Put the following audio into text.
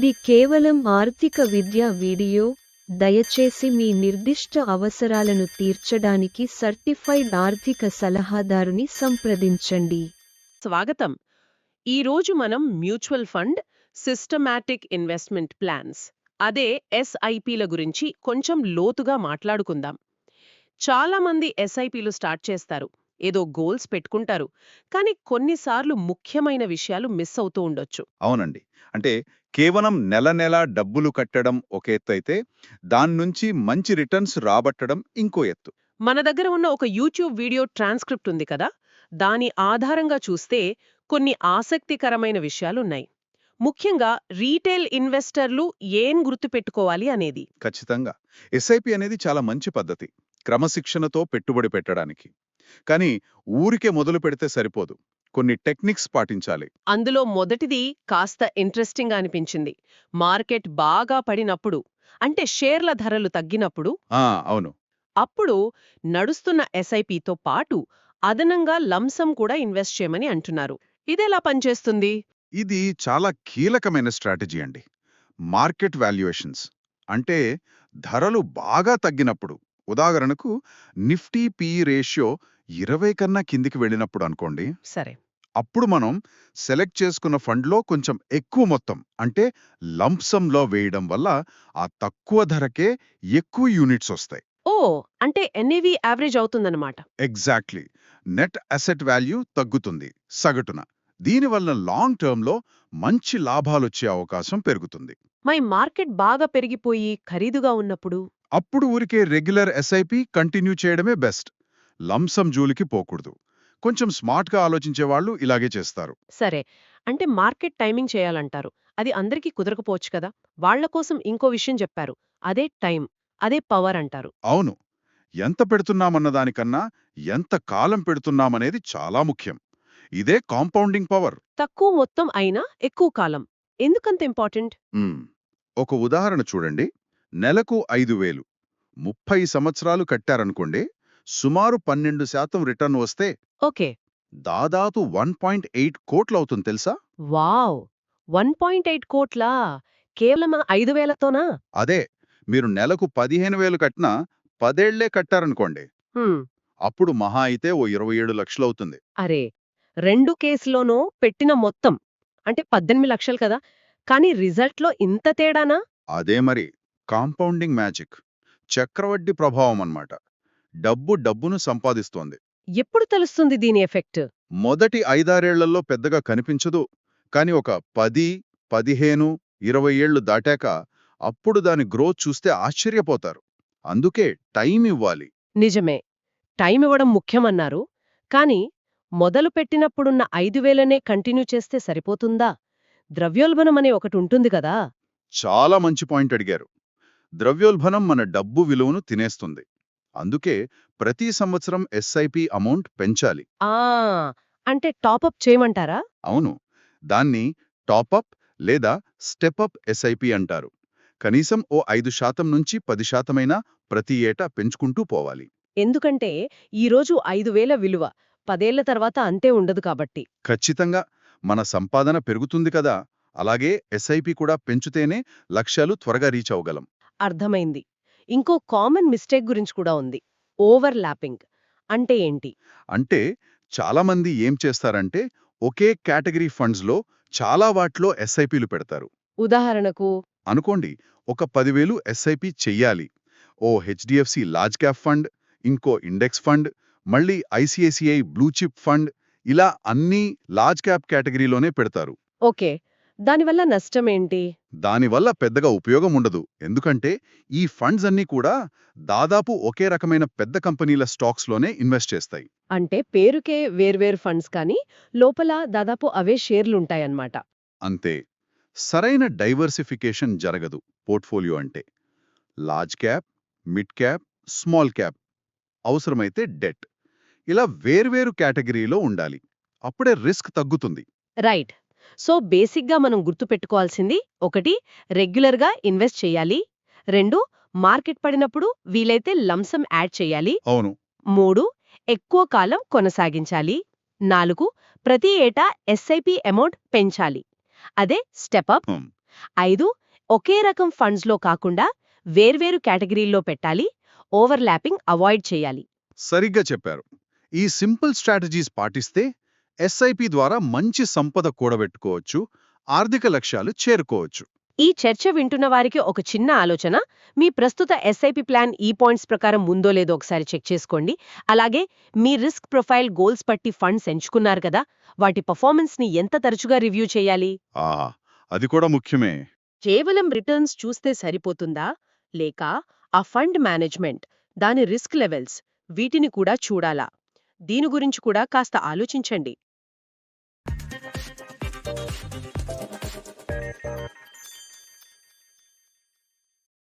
ఇది కేవలం ఆర్థిక విద్యా వీడియో. దయచేసి మీ నిర్దిష్ట అవసరాలను తీర్చడానికి సర్టిఫైడ్ ఆర్థిక సలహాదారుని సంప్రదించండి. స్వాగతం. ఈరోజు మనం mutual fund systematic investment plans అదే ఎస్ఐపిల గురించి కొంచెం లోతుగా మాట్లాడుకుందాం. చాలా మంది ఎస్ఐపిలు స్టార్ట్ చేస్తారు. ఏదో గోల్స్ పెట్టుకుంటారు. కానీ కొన్నిసార్లు ముఖ్యమైన విషయాలు మిస్ అవుతూ ఉండొచ్చు. అవునండి. అంటే కేవలం నెల నెల డబ్బులు కట్టడం ఒక ఎత్తు అయితే దాని నుంచి మంచి రిటర్న్స్ రాబట్టడం ఇంకో ఎత్తు. మన దగ్గర ఉన్న ఒక యూట్యూబ్ వీడియో ట్రాన్స్క్రిప్ట్ ఉంది కదా! దాని ఆధారంగా చూస్తే కొన్ని ఆసక్తికరమైన విషయాలున్నాయి. ముఖ్యంగా రీటైల్ ఇన్వెస్టర్లు ఏం గుర్తుపెట్టుకోవాలి అనేది. ఖచ్చితంగా. ఎస్ఐపి అనేది చాలా మంచి పద్ధతి. క్రమశిక్షణతో పెట్టుబడి పెట్టడానికి. కానీ ఊరికే మొదలు పెడితే సరిపోదు. కొన్ని టెక్నిక్స్ పాటించాలి. అందులో మొదటిది కాస్త ఇంట్రెస్టింగ్ అనిపించింది. మార్కెట్ బాగా పడినప్పుడు అంటే షేర్ల ధరలు తగ్గినప్పుడు ఆ! అవును. అప్పుడు నడుస్తున్న ఎస్ఐపితో పాటు అదనంగా లంసం కూడా ఇన్వెస్ట్ చేయమని అంటున్నారు. ఇదెలా పనిచేస్తుంది? ఇది చాలా కీలకమైన స్ట్రాటజీ అండి. Market valuations. అంటే ధరలు బాగా తగ్గినప్పుడు ఉదాహరణకు నిఫ్టీ పి రేషియో ఇరవై కన్నా కిందికి వెళ్ళినప్పుడు అనుకోండి. సరే. అప్పుడు మనం సెలెక్ట్ చేసుకున్న ఫండ్లో కొంచెం ఎక్కువ మొత్తం అంటే లంప్సంలో వేయడం వల్ల ఆ తక్కువ ధరకే ఎక్కువ యూనిట్స్ వస్తాయి. ఓ! అంటే ఎన్ఏవి యావరేజ్ అవుతుందన్నమాట. ఎగ్జాక్ట్లీ. నెట్ అసెట్ వాల్యూ తగ్గుతుంది సగటున. దీనివల్ల లాంగ్ టర్మ్లో మంచి లాభాలొచ్చే అవకాశం పెరుగుతుంది. మై మార్కెట్ బాగా పెరిగిపోయి ఖరీదుగా ఉన్నప్పుడు? అప్పుడు ఊరికే రెగ్యులర్ ఎస్ఐపి కంటిన్యూ చేయడమే బెస్ట్. లంసం జూలికి పోకూడదు. కొంచెం స్మార్ట్గా ఆలోచించే వాళ్ళు ఇలాగే చేస్తారు. సరే. అంటే మార్కెట్ టైమింగ్ చేయాలంటారు. అది అందరికీ కుదరకపోవచ్చు కదా? వాళ్ళ కోసం ఇంకో విషయం చెప్పారు. అదే టైం అదే పవర్ అంటారు. అవును. ఎంత పెడుతున్నామన్న దానికన్నా ఎంత కాలం పెడుతున్నామనేది చాలా ముఖ్యం. ఇదే కాంపౌండింగ్ పవర్. తక్కువ మొత్తం అయినా ఎక్కువ కాలం. ఎందుకంత ఇంపార్టెంట్. ఒక ఉదాహరణ చూడండి. నెలకు ఐదు వేలు. ముప్పై సంవత్సరాలు కట్టారనుకోండి సుమారు పన్నెండు శాతం రిటర్న్ వస్తే ఓకే. దాదాపు వన్ పాయింట్ ఎయిట్ కోట్లవుతుంది తెలుసా? వావ్! వన్ పాయింట్ ఎయిట్ కోట్లా? కేవలం ఐదు వేలతోనా? అదే మీరు నెలకు పదిహేను వేలు కట్టినా పదేళ్ళే కట్టారనుకోండి. అప్పుడు మహా అయితే ఓ ఇరవై ఏడు లక్షలవుతుంది. అరే రెండు కేసులోనూ పెట్టిన మొత్తం. అంటే పద్దెనిమిది లక్షలు కదా. కానీ రిజల్ట్లో ఇంత తేడానా? అదే మరి. Compounding magic. చక్రవడ్డీ ప్రభావం అన్నమాట. డబ్బు డబ్బును సంపాదిస్తోంది. ఎప్పుడు తెలుస్తుంది దీని ఎఫెక్ట్? మొదటి ఐదారేళ్ళలో పెద్దగా కనిపించదు. కాని ఒక పది పదిహేను ఇరవై ఏళ్ళు దాటాక అప్పుడు దాని గ్రోత్ చూస్తే ఆశ్చర్యపోతారు. అందుకే టైం ఇవ్వాలి. నిజమే. టైం ఇవ్వడం ముఖ్యమన్నారు. కానీ మొదలు పెట్టినప్పుడున్న ఐదు వేలనే కంటిన్యూ చేస్తే సరిపోతుందా? ద్రవ్యోల్బణం అనే ఒకటి ఉంటుంది కదా? చాలా మంచి పాయింట్ అడిగారు. ద్రవ్యోల్బణం మన డబ్బు విలువను తినేస్తుంది. అందుకే ప్రతి సంవత్సరం ఎస్ఐపి అమౌంట్ పెంచాలి. ఆ! అంటే టాపప్ చేయమంటారా? అవును. దాన్ని టాపప్ లేదా స్టెపప్ ఎస్ఐపి అంటారు. కనీసం ఓ ఐదు శాతం నుంచి పది శాతమైనా ప్రతి ఏటా పెంచుకుంటూ పోవాలి. ఎందుకంటే ఈరోజు ఐదు వేల విలువ. పదేళ్ళ తర్వాత అంతే ఉండదు కాబట్టి. ఖచ్చితంగా మన సంపాదన పెరుగుతుంది కదా! అలాగే ఎస్ఐపి కూడా పెంచుతేనే లక్ష్యాలు త్వరగా రీచ్ అవ్వగలం. అర్థమైంది. ఇంకో కామన్ మిస్టేక్ గురించి కూడా ఉంది. ఓవర్ ల్యాపింగ్ అంటే ఏంటి? అంటే చాలామంది ఏం చేస్తారంటే ఒకే కేటగిరీ ఫండ్స్లో చాలా వాటిలో ఎస్ఐపిలు పెడతారు. ఉదాహరణకు? అనుకోండి ఒక పదివేలు ఎస్ఐపి చెయ్యాలి. ఓ హెచ్డిఎఫ్సి లార్జ్ క్యాప్ ఫండ్ ఇంకో ఇండెక్స్ ఫండ్ మళ్ళీ ఐసిఐసిఐ బ్లూ చిప్ ఫండ్ ఇలా అన్నీ లార్జ్ క్యాప్ కేటగిరీలోనే పెడతారు. ఓకే. దానివల్ల నష్టం ఏంటి? దానివల్ల పెద్దగా ఉపయోగం ఉండదు. ఎందుకంటే ఈ ఫండ్స్ అన్నీ కూడా దాదాపు ఒకే రకమైన పెద్ద కంపెనీల స్టాక్స్లోనే ఇన్వెస్ట్ చేస్తాయి. అంటే పేరుకే వేర్వేరు ఫండ్స్ కానీ లోపల దాదాపు అవే షేర్లుంటాయన్నమాట అంతే. సరైన డైవర్సిఫికేషన్ జరగదు పోర్ట్ఫోలియో అంటే. Large cap mid cap small cap అవసరమైతే డెట్ ఇలా వేర్వేరు కేటగిరీలో ఉండాలి. అప్పుడే రిస్క్ తగ్గుతుంది. రైట్. సో బేసిక్గా మనం గుర్తుపెట్టుకోవాల్సింది ఒకటి రెగ్యులర్గా ఇన్వెస్ట్ చేయాలి. రెండు మార్కెట్ పడినప్పుడు వీలైతే లంసం యాడ్ చేయాలి. అవును. మూడు ఎక్కువ కాలం కొనసాగించాలి. నాలుగు ప్రతి ఏటా ఎస్ఐపి అమౌంట్ పెంచాలి. అదే స్టెపప్ హ్మ్. ఐదు ఒకే రకం ఫండ్స్లో కాకుండా వేర్వేరు కేటగిరీల్లో పెట్టాలి. ఓవర్లాపింగ్ అవాయిడ్ చేయాలి. సరిగ్గా చెప్పారు. ఈ సింపుల్ స్ట్రాటజీస్ పాటిస్తే ఎస్ఐపి ద్వారా మంచి సంపద కూడబెట్టుకోవచ్చు ఆర్థిక లక్ష్యాలు చేరుకోవచ్చు. ఈ చర్చ వింటున్న వారికి ఒక చిన్న ఆలోచన మీ ప్రస్తుత ఎస్ఐపి ప్లాన్ ఈ పాయింట్స్ ప్రకారం ఉందో లేదో ఒకసారి చెక్ చేసుకోండి. అలాగే మీ రిస్క్ ప్రొఫైల్ గోల్స్ పట్టి ఫండ్స్ ఎంచుకున్నారు కదా వాటి పర్ఫార్మెన్స్ని ఎంత తరచుగా రివ్యూ చేయాలి? ఆ అది కూడా ముఖ్యమే. కేవలం రిటర్న్స్ చూస్తే సరిపోతుందా? లేక ఆ ఫండ్ మేనేజ్మెంట్ దాని రిస్క్ లెవెల్స్ వీటిని కూడా చూడాలా? దీని గురించి కూడా కాస్త ఆలోచించండి.